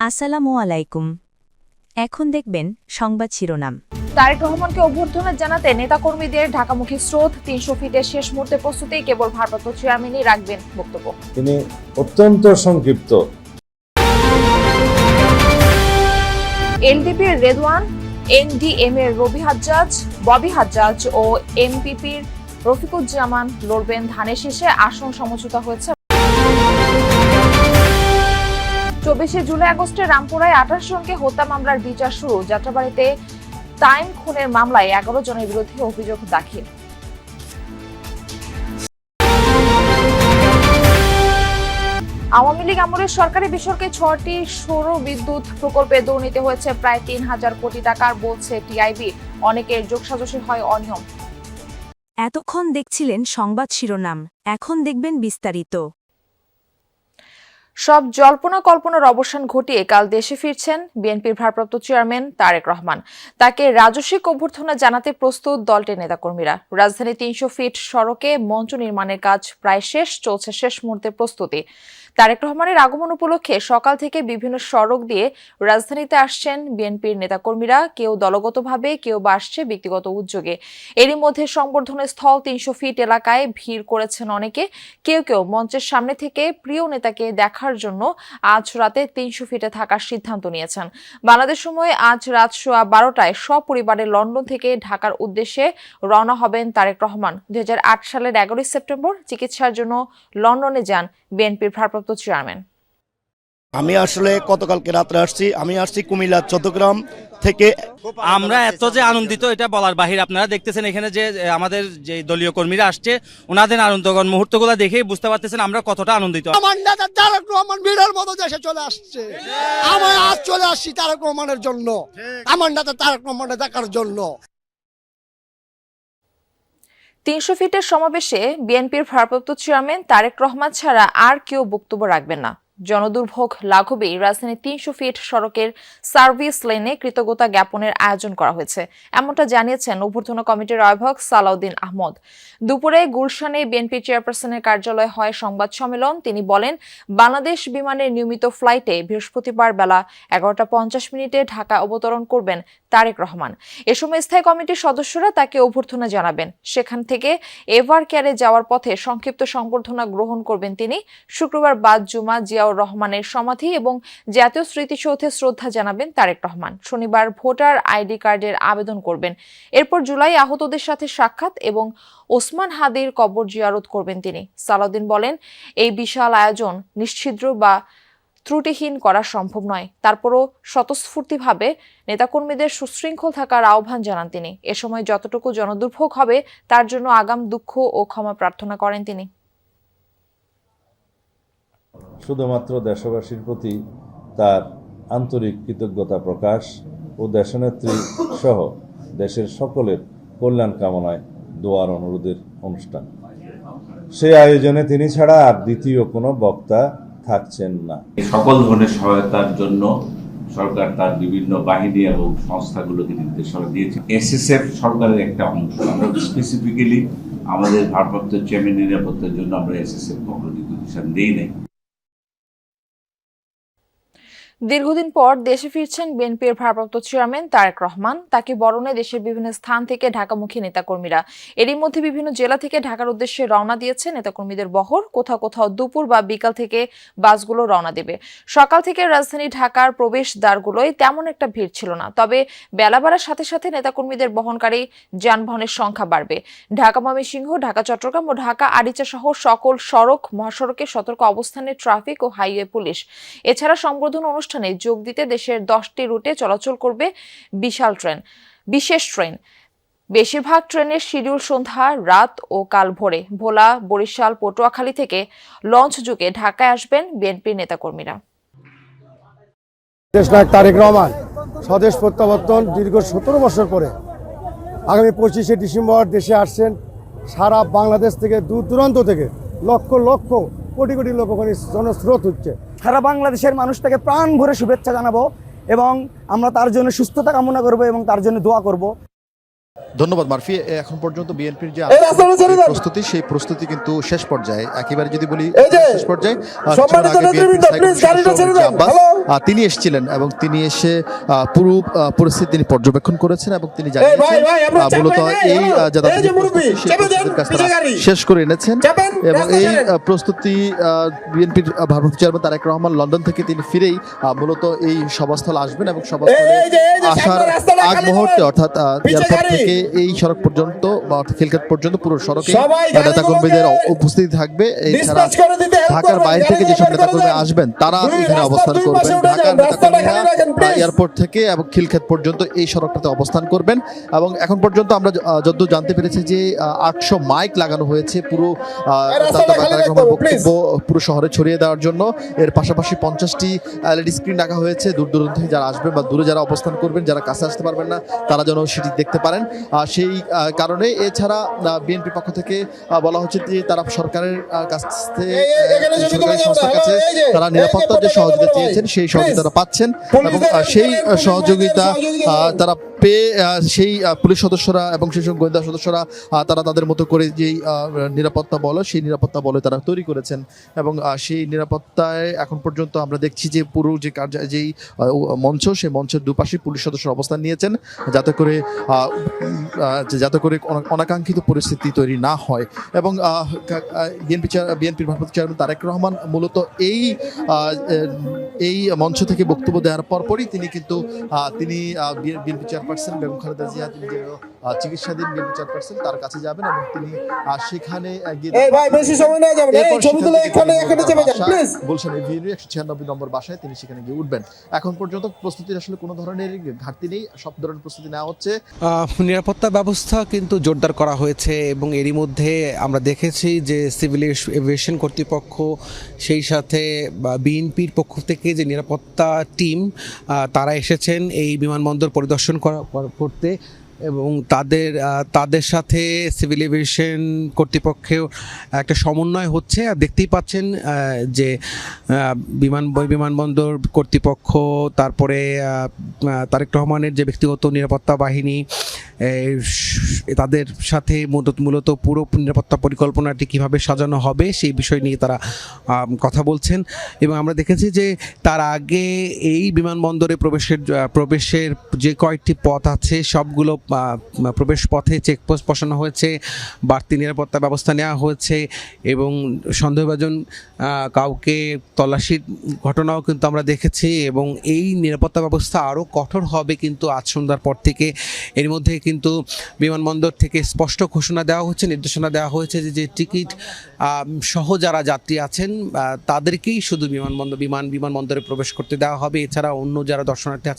আসসালামু আলাইকুম। এখন দেখবেন সংবাদ শিরোনাম। তারেক রহমানকে অভ্যর্থনা জানাতে নেতাকর্মীদের ঢাকামুখী স্রোত তিনশো ফিটের শেষ মুহূর্তে প্রস্তুতি কেবল ভারপ্রাপ্ত চেয়ারম্যানই রাখবেন বক্তব্য। তিনি অত্যন্ত সংক্ষিপ্ত। এলডিপির রেদওয়ান এনডিএম এর রবি হাজ্জাজ ববি হাজ্জাজ ও এমপিপির রফিকুজ্জামান লড়বেন ধানের শীষে। আসন সমঝোতা হয়েছে চব্বিশে জুলাই আগস্টে রামপুরায় আঠাশ জনকে হত্যা মামলার বিচার শুরু। যাত্রাবাড়িতে টাইম খুনের মামলায় এগারো জনের বিরুদ্ধে অভিযোগ দাখিল। আওয়ামী লীগ আমলের সরকারি বেসরকারি ছয়টি সৌর বিদ্যুৎ প্রকল্পে দুর্নীতি হয়েছে প্রায় তিন হাজার কোটি টাকার, বলছে টিআইবি। অনেকের যোগসাজশে হয় অনিয়ম। এতক্ষণ দেখছিলেন সংবাদ শিরোনাম। এখন দেখবেন বিস্তারিত। সব জল্পনা কল্পনার অবসান ঘটিয়ে কাল দেশে ফিরছেন বিএনপির ভারপ্রাপ্ত চেয়ারম্যান তারেক রহমান। তাকে রাজস্বিক অভ্যর্থনা জানাতে প্রস্তুত দলটির নেতাকর্মীরা। রাজধানী তিনশো ফিট সড়কে মঞ্চ নির্মাণের কাজ প্রায় শেষ, চলছে শেষ মুহূর্তে প্রস্তুতি। তারেক রহমানের আগমন উপলক্ষে সকাল থেকে বিভিন্ন সড়ক দিয়ে রাজধানীতে আসছেন বিএনপির নেতাকর্মীরা। কেউ দলগতভাবে, কেউ বা আসছে ব্যক্তিগত উদ্যোগে। এরই মধ্যে সংবর্ধনা স্থল তিনশো ফিট এলাকায় ভিড় করেছেন অনেকে। কেউ কেউ মঞ্চের সামনে থেকে প্রিয় নেতাকে দেখার জন্য আজ রাতে তিনশো ফিটে থাকার সিদ্ধান্ত নিয়েছেন। বাংলাদেশ সময় আজ রাত সোয়া বারোটায় সপরিবারে লন্ডন থেকে ঢাকার উদ্দেশ্যে রওনা হবেন তারেক রহমান। দুই হাজার আট সালের এগারোই সেপ্টেম্বর চিকিৎসার জন্য লন্ডনে যান বিএনপির ভারপ্রাপ্ত চেয়ারম্যান। আমি আসলে গতকালকে রাত্রে আসছি আমি আসছি কুমিল্লা চট্টগ্রাম থেকে। আমরা এত যে আনন্দিত এটা বলার বাহির আপনারা দেখতেছেন এখানে যে আমাদের যে দলীয় কর্মীরা আসছে ওনাদের আনন্দগণ মুহূর্তগুলো দেখেই বুঝতে পারতেছেন আমরা কতটা আনন্দিত। আমার নেতা তারক রহমান বিড়ার মতো দেশে চলে আসছে। আমি আজ চলে আসছি তারক রহমানের জন্য। আমার নেতা তারক রহমানের দেখার জন্য। তিনশো ফিটের সমাবেশে বিএনপির ভারপ্রাপ্ত চেয়ারম্যান তারেক রহমান ছাড়া আর কেউ বক্তব্য রাখবেন না। জনদুর্ভোগ লাঘবেই রাজধানীর তিনশো ফিট সড়কের সার্ভিস লেনে কৃতজ্ঞতা জ্ঞাপনের আয়োজন করা হয়েছে। এমনটা জানিয়েছেন অভ্যর্থনা কমিটির আহ্বায়ক সালাউদ্দিন আহমদ। দুপুরে গুলশানে বিএনপি চেয়ারপারসনের কার্যালয়ে হয় সংবাদ সম্মেলন। তিনি বলেন, বাংলাদেশ বিমানের নিয়মিত ফ্লাইটে বৃহস্পতিবার বেলা এগারোটা পঞ্চাশ মিনিটে ঢাকা অবতরণ করবেন তারেক রহমান। এ সময় স্থায়ী কমিটির সদস্যরা তাকে অভ্যর্থনা জানাবেন। সেখান থেকে এভার কেয়ারে যাওয়ার পথে সংক্ষিপ্ত সংবর্ধনা গ্রহণ করবেন তিনি। শুক্রবার বাদ জুমা জিয়াউর রহমানের সমাধি এবং জাতীয় স্মৃতিসৌধে শ্রদ্ধা জানাবেন তারেক রহমান। শনিবার ভোটার আইডি কার্ডের আবেদন করবেন। এরপর জুলাই আহতদের সাথে সাক্ষাৎ এবং ওসমান হাদির কবর জিয়ারত করবেন তিনি। সালাউদ্দিন বলেন, এই বিশাল আয়োজন নিশ্ছিদ্র বা ত্রুটিহীন করা সম্ভব নয়। তারপরও স্বতঃস্ফূর্তিভাবে নেতাকর্মীদের সুশৃঙ্খল থাকার আহ্বান জানান তিনি। এ সময় যতটুকু জনদুর্ভোগ হবে, তার জন্য আগাম দুঃখ ও ক্ষমা প্রার্থনা করেন তিনি। শুধুমাত্র দেশবাসীর প্রতি তার আন্তরিক কৃতজ্ঞতা প্রকাশ ও দেশনেত্রী সহ দেশের সকলের কল্যাণ কামনায় দোয়ার অনুরোধের অনুষ্ঠান। সেই আয়োজনে তিনি ছাড়া আর দ্বিতীয় কোনো বক্তা থাকছেন না। সকল ধরনের সহায়তার জন্য সরকার তার বিভিন্ন বাহিনী এবং সংস্থাগুলোকে নির্দেশনা দিয়েছে। এসএসএফ সরকারের একটা অংশ। আমরা স্পেসিফিক্যালি আমাদের ভারপ্রাপ্ত চেয়ারম্যান নিরাপত্তার জন্য আমরা এসএসএফ কখনো নির্দেশন দিই নাই। দীর্ঘদিন পর দেশে ফিরছেন বিএনপির ভারপ্রাপ্ত চেয়ারম্যান তারেক রহমান। তাকে বরণে দেশের বিভিন্ন স্থান থেকে ঢাকামুখী নেতাকর্মীরা। এরই মধ্যে বিভিন্ন জেলা থেকে ঢাকার উদ্দেশ্যে রওনা দিয়েছে নেতাকর্মীদের বহর। কোথাও কোথাও দুপুর বা বিকাল থেকে বাসগুলো রওনা দেবে। সকাল থেকে রাজধানী ঢাকার প্রবেশ দ্বারগুলোয় তেমন একটা ভিড় ছিল না। তবে বেলা বাড়ার সাথে সাথে নেতাকর্মীদের বহনকারী যানবাহনের সংখ্যা বাড়বে। ঢাকা ময়মনসিংহ, ঢাকা চট্টগ্রাম ও ঢাকা আরিচা সহ সকল সড়ক, মহাসড়কে সতর্ক অবস্থানে ট্রাফিক ও হাইওয়ে পুলিশ। এছাড়া সংবর্ধনা অনুষ্ঠানে যোগ দিতে দেশের দশটি রুটে চলাচল করবে বিশাল ট্রেন, বিশেষ ট্রেন। বেশিরভাগ ট্রেনের শিডিউল সন্ধ্যা, রাত ও কাল ভোরে। ভোলা, বরিশাল, পটুয়াখালী থেকে লঞ্চ যুগে ঢাকায় আসবেন বিএনপির নেতাকর্মীরা। তারেক রহমান, স্বদেশ প্রত্যাবর্তন দীর্ঘ সতেরো বছর পরে। আগামী পঁচিশে ডিসেম্বর দেশে আসছেন সারা বাংলাদেশ থেকে দূর দূরান্ত থেকে লক্ষ লক্ষ, কোটি কোটি লোক ওখানে জনস্রোত হচ্ছে। সারা বাংলাদেশের মানুষ তাকে প্রাণ ভরে শুভেচ্ছা জানাব এবং আমরা তার জন্য সুস্থতা কামনা করব এবং তার জন্য দোয়া করব। ধন্যবাদ মারফি। এখন পর্যন্ত বিএনপির যে প্রস্তুতি সেই প্রস্তুতি কিন্তু শেষ পর্যায়ে। একেবারে যদি বলি শেষ পর্যায়ে তিনি এসেছিলেন এবং তিনি এসে আহ, পুরো আহ, পরিস্থিতি তিনি পর্যবেক্ষণ করেছেন এবং তিনি জানিয়েছেন মূলত এই আহ, যে তাদের যে প্রস্তুতি, সেই প্রস্তুতির কাজ তারা শেষ করে এনেছেন। এবং এই প্রস্তুতি বিএনপির ভারপ্রাপ্ত চেয়ারম্যান তারেক রহমান লন্ডন থেকে তিনি ফিরেই মূলত এই সভাস্থল আসবেন এবং সভাস্থলে আসার আগ মুহূর্তে অর্থাৎ এয়ারপোর্ট থেকে এই সড়ক পর্যন্ত বা খিলক্ষেত পর্যন্ত পুরো সড়কে নেতাকর্মীদের উপস্থিতি থাকবে। এছাড়া ঢাকার বাইরে থেকে যেসব নেতাকর্মী আসবেন তারা এখানে অবস্থান করবেন। ঢাকার নেতাকর্মীরা এয়ারপোর্ট থেকে এবং খিলক্ষেত পর্যন্ত এই সড়কটাতে অবস্থান করবেন। এবং এখন পর্যন্ত আমরা আহ, যতদূর জানতে পেরেছি যে আটশো মাইক লাগানো হয়েছে পুরো পুরো শহরে ছড়িয়ে দেওয়ার জন্য এর পাশাপাশি পঞ্চাশটি এলইডি স্ক্রিন রাখা হয়েছে। দূর দূরান্ত থেকে যারা আসবেন বা দূরে যারা অবস্থান করবেন যারা কাছে আসতে পারবেন না তারা যেন সেটি দেখতে পারেন। সেই কারণে এছাড়া বিএনপির পক্ষ থেকে বলা হচ্ছে যে তারা সরকারের কাছ থেকে সরকারি সংস্থার কাছে তারা নিরাপত্তার যে সহযোগিতা চেয়েছেন সেই সহযোগিতা তারা পাচ্ছেন। এবং সেই সহযোগিতা তারা পেয়ে সেই পুলিশ সদস্যরা এবং সেই সব গোয়েন্দা সদস্যরা তারা তাদের মতো করে যেই নিরাপত্তা বল, সেই নিরাপত্তা বলে তারা তৈরি করেছেন। এবং সেই নিরাপত্তায় এখন পর্যন্ত আমরা দেখছি যে পুরো যে কার্য, যেই মঞ্চ, সেই মঞ্চের দুপাশে পুলিশ সদস্যরা অবস্থান নিয়েছেন। যাতে করে যাতে করে অনাকাঙ্ক্ষিত পরিস্থিতি তৈরি না হয়। এবং বিএনপি বিএনপির ভারপ্রাপ্ত চেয়ারম্যান তারেক রহমান মূলত এই এই মঞ্চ থেকে বক্তব্য দেওয়ার পরপরই তিনি কিন্তু তিনি বিএনপি চেয়ারপারসন বেগম খালেদা জিয়া তিনি যে চিকিৎসাধীন বিএনপি চেয়ারপারসন তার কাছে যাবেন এবং তিনি সেখানে গিয়ে একশো ছিয়ানব্বই নম্বর বাসায় তিনি সেখানে গিয়ে উঠবেন। এখন পর্যন্ত প্রস্তুতির আসলে কোনো ধরনের ঘাটতি নেই সব ধরনের প্রস্তুতি নেওয়া হচ্ছে। নিরাপত্তা ব্যবস্থা কিন্তু জোরদার করা হয়েছে এবং এরই মধ্যে আমরা দেখেছি যে সিভিল এভিয়েশন কর্তৃপক্ষ সেই সাথে বিএনপির পক্ষ থেকে যে নিরাপত্তা টিম তারা এসেছেন এই বিমানবন্দর পরিদর্শন কর- করতে এবং তাদের তাদের সাথে সিভিল এভিয়েশন কর্তৃপক্ষেও একটা সমন্বয় হচ্ছে। আর দেখতেই পাচ্ছেন যে বিমান বিমানবন্দর কর্তৃপক্ষ, তারপরে তারেক রহমানের যে ব্যক্তিগত নিরাপত্তা বাহিনী তাদের সাথে মূলত পুরো নিরাপত্তা পরিকল্পনাটি কীভাবে সাজানো হবে সেই বিষয় নিয়ে তারা কথা বলছেন। এবং আমরা দেখেছি যে তার আগে এই বিমানবন্দরে প্রবেশের প্রবেশের যে কয়েকটি পথ আছে, সবগুলো প্রবেশ পথে চেকপোস্ট বসানো হয়েছে, বাড়তি নিরাপত্তা ব্যবস্থা নেওয়া হয়েছে এবং সন্দেহভাজন কাউকে তল্লাশির ঘটনাও কিন্তু আমরা দেখেছি এবং এই নিরাপত্তা ব্যবস্থা আরও কঠোর হবে কিন্তু আজ সন্ধ্যার পর থেকে। এর মধ্যে কিন্তু বিমানবন্দর থেকে স্পষ্ট ঘোষণা দেওয়া হচ্ছে, নির্দেশনা দেওয়া হয়েছে যে যে টিকিট সহ যারা যাত্রী আছেন তাদেরকেই শুধু বিমানবন্দর, বিমান, বিমানবন্দরে প্রবেশ করতে দেওয়া হবে। এছাড়া অন্য যারা দর্শনার্থী